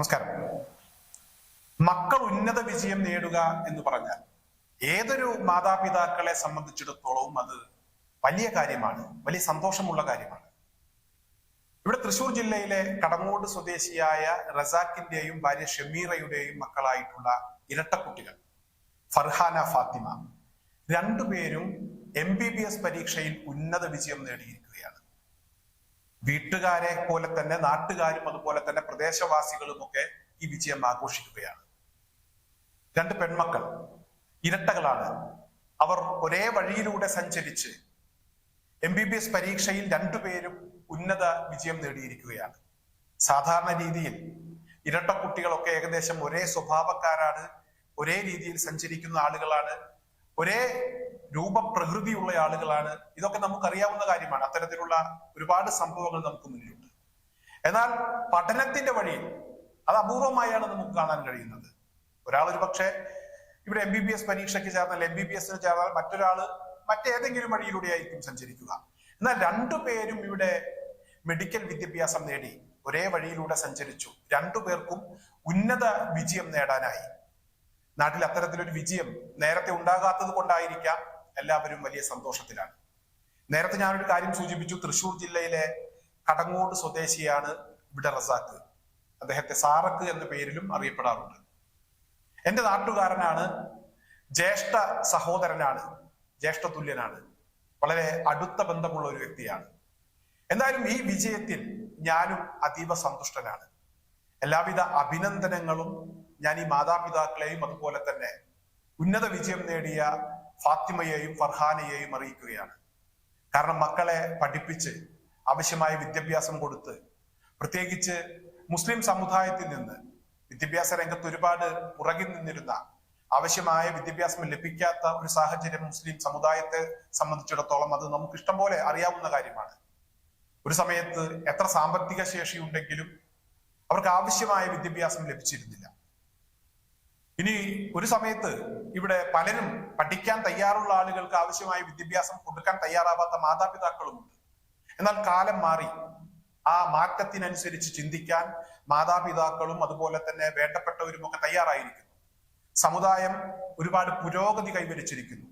നമസ്കാരം. മക്കൾ ഉന്നത വിജയം നേടുക എന്ന് പറഞ്ഞാൽ ഏതൊരു മാതാപിതാക്കളെ സംബന്ധിച്ചിടത്തോളവും അത് വലിയ കാര്യമാണ് വലിയ സന്തോഷമുള്ള കാര്യമാണ്. ഇവിടെ തൃശൂർ ജില്ലയിലെ കടങ്ങോട് സ്വദേശിയായ റസാഖിന്റെയും ഭാര്യ ഷമീറയുടെയും മക്കളായിട്ടുള്ള ഇരട്ടക്കുട്ടികൾ ഫർഹാന ഫാത്തിമ രണ്ടുപേരും എം ബി ബി എസ് പരീക്ഷയിൽ ഉന്നത വിജയം നേടിയിരിക്കുകയാണ്. വീട്ടുകാരെ പോലെ തന്നെ നാട്ടുകാരും അതുപോലെ തന്നെ പ്രദേശവാസികളും ഒക്കെ ഈ വിജയം ആഘോഷിക്കുകയാണ്. രണ്ട് പെൺമക്കൾ ഇരട്ടകളാണ്. അവർ ഒരേ വഴിയിലൂടെ സഞ്ചരിച്ച് എം ബി ബി എസ് പരീക്ഷയിൽ രണ്ടുപേരും ഉന്നത വിജയം നേടിയിരിക്കുകയാണ്. സാധാരണ രീതിയിൽ ഇരട്ട കുട്ടികളൊക്കെ ഏകദേശം ഒരേ സ്വഭാവക്കാരാണ് ഒരേ രീതിയിൽ സഞ്ചരിക്കുന്ന ആളുകളാണ് ഒരേ രൂപപ്രകൃതിയുള്ള ആളുകളാണ്. ഇതൊക്കെ നമുക്കറിയാവുന്ന കാര്യമാണ്. അത്തരത്തിലുള്ള ഒരുപാട് സംഭവങ്ങൾ നമുക്ക് മുന്നിലുണ്ട്. എന്നാൽ പഠനത്തിന്റെ വഴിയിൽ അത് അപൂർവമായാണ് നമുക്ക് കാണാൻ കഴിയുന്നത്. ഒരാൾ ഒരു പക്ഷേ ഇവിടെ എം ബി ബി എസ് പരീക്ഷയ്ക്ക് ചേർന്നാൽ എം ബി ബി എസിന് ചേർന്നാൽ മറ്റൊരാൾ മറ്റേതെങ്കിലും വഴിയിലൂടെ ആയിരിക്കും സഞ്ചരിക്കുക. എന്നാൽ രണ്ടുപേരും ഇവിടെ മെഡിക്കൽ വിദ്യാഭ്യാസം നേടി ഒരേ വഴിയിലൂടെ സഞ്ചരിച്ചു. രണ്ടുപേർക്കും ഉന്നത വിജയം നേടാനായി. നാട്ടിൽ അത്തരത്തിലൊരു വിജയം നേരത്തെ ഉണ്ടാകാത്തത് കൊണ്ടായിരിക്കാം എല്ലാവരും വലിയ സന്തോഷത്തിലാണ്. നേരത്തെ ഞാനൊരു കാര്യം സൂചിപ്പിച്ചു. തൃശൂർ ജില്ലയിലെ കടങ്ങോട് സ്വദേശിയാണ് ഇവിടെ റസാക്ക്. അദ്ദേഹത്തെ സാറക്ക് എന്ന പേരിലും അറിയപ്പെടാറുണ്ട്. എന്റെ നാട്ടുകാരനാണ് ജ്യേഷ്ഠ സഹോദരനാണ് ജ്യേഷ്ഠ തുല്യനാണ്. വളരെ അടുത്ത ബന്ധമുള്ള ഒരു വ്യക്തിയാണ്. എന്തായാലും ഈ വിജയത്തിൽ ഞാനും അതീവ സന്തുഷ്ടനാണ്. എല്ലാവിധ അഭിനന്ദനങ്ങളും ഞാൻ ഈ മാതാപിതാക്കളെയും അതുപോലെ തന്നെ ഉന്നത വിജയം നേടിയ ഫാത്തിമയെയും ഫർഹാനയെയും അറിയിക്കുകയാണ്. കാരണം മക്കളെ പഠിപ്പിച്ച് ആവശ്യമായ വിദ്യാഭ്യാസം കൊടുത്ത് പ്രത്യേകിച്ച് മുസ്ലിം സമുദായത്തിൽ നിന്ന് വിദ്യാഭ്യാസ രംഗത്ത് ഒരുപാട് പുറകിൽ നിന്നിരുന്ന ആവശ്യമായ വിദ്യാഭ്യാസം ലഭിക്കാത്ത ഒരു സാഹചര്യം മുസ്ലിം സമുദായത്തെ സംബന്ധിച്ചിടത്തോളം അത് നമുക്ക് ഇഷ്ടം പോലെ അറിയാവുന്ന കാര്യമാണ്. ഒരു സമയത്ത് എത്ര സാമ്പത്തിക ശേഷി ഉണ്ടെങ്കിലും അവർക്ക് ആവശ്യമായ വിദ്യാഭ്യാസം ലഭിച്ചിരുന്നില്ല. ഇനി ഒരു സമയത്ത് ഇവിടെ പലരും പഠിക്കാൻ തയ്യാറുള്ള ആളുകൾക്ക് ആവശ്യമായ വിദ്യാഭ്യാസം കൊടുക്കാൻ തയ്യാറാവാത്ത മാതാപിതാക്കളുമുണ്ട് എന്നാൽ കാലം മാറി. ആ മാറ്റത്തിനനുസരിച്ച് ചിന്തിക്കാൻ മാതാപിതാക്കളും അതുപോലെ തന്നെ വേണ്ടപ്പെട്ടവരും ഒക്കെ തയ്യാറായിരിക്കുന്നു. സമുദായം ഒരുപാട് പുരോഗതി കൈവരിച്ചിരിക്കുന്നു.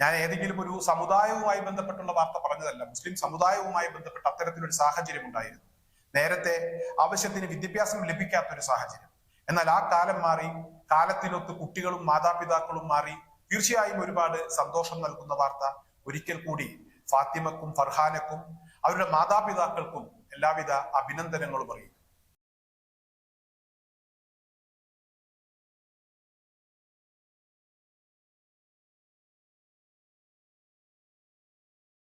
ഞാൻ ഏതെങ്കിലും ഒരു സമുദായവുമായി ബന്ധപ്പെട്ടുള്ള വാർത്ത പറഞ്ഞതല്ല. മുസ്ലിം സമുദായവുമായി ബന്ധപ്പെട്ട അത്തരത്തിലൊരു സാഹചര്യം ഉണ്ടായിരുന്നു. നേരത്തെ ആവശ്യത്തിന് വിദ്യാഭ്യാസം ലഭിക്കാത്തൊരു സാഹചര്യം. എന്നാൽ ആ കാലം മാറി. കാലത്തിനൊത്ത് കുട്ടികളും മാതാപിതാക്കളും മാറി തീർച്ചയായും ഒരുപാട് സന്തോഷം നൽകുന്ന വാർത്ത ഒരിക്കൽ കൂടി ഫാത്തിമക്കും ഫർഹാനക്കും അവരുടെ മാതാപിതാക്കൾക്കും എല്ലാവിധ അഭിനന്ദനങ്ങളും അറിയിക്കും